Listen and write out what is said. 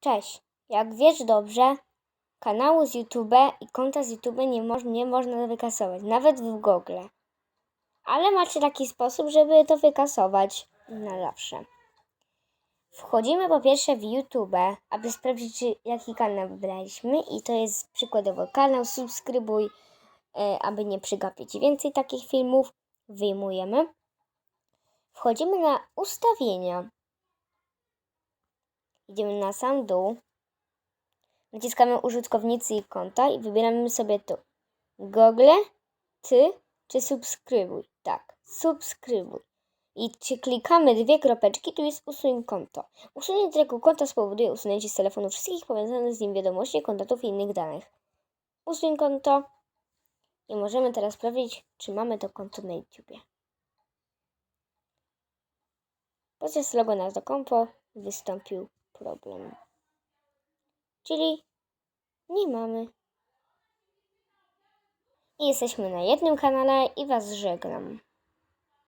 Cześć. Jak wiesz dobrze, kanału z YouTube i konta z YouTube nie, moż, nie można wykasować, nawet w Google. Ale macie taki sposób, żeby to wykasować na zawsze. Wchodzimy po pierwsze w YouTube, aby sprawdzić, jaki kanał wybraliśmy. I to jest przykładowo kanał, subskrybuj, e, aby nie przegapić więcej takich filmów. Wyjmujemy. Wchodzimy na ustawienia. Idziemy na sam dół. Naciskamy użytkownicy i konta i wybieramy sobie tu. Google, ty czy subskrybuj. Tak, subskrybuj. I czy klikamy dwie kropeczki, tu jest usuń konto. Usunięcie tego konta spowoduje usunięcie z telefonu wszystkich powiązanych z nim wiadomości, kontaktów i innych danych. Usuń konto. I możemy teraz sprawdzić, czy mamy to konto na YouTube. Podczas logo na to konto wystąpił problem. Czyli nie mamy. I jesteśmy na jednym kanale i Was żegnam.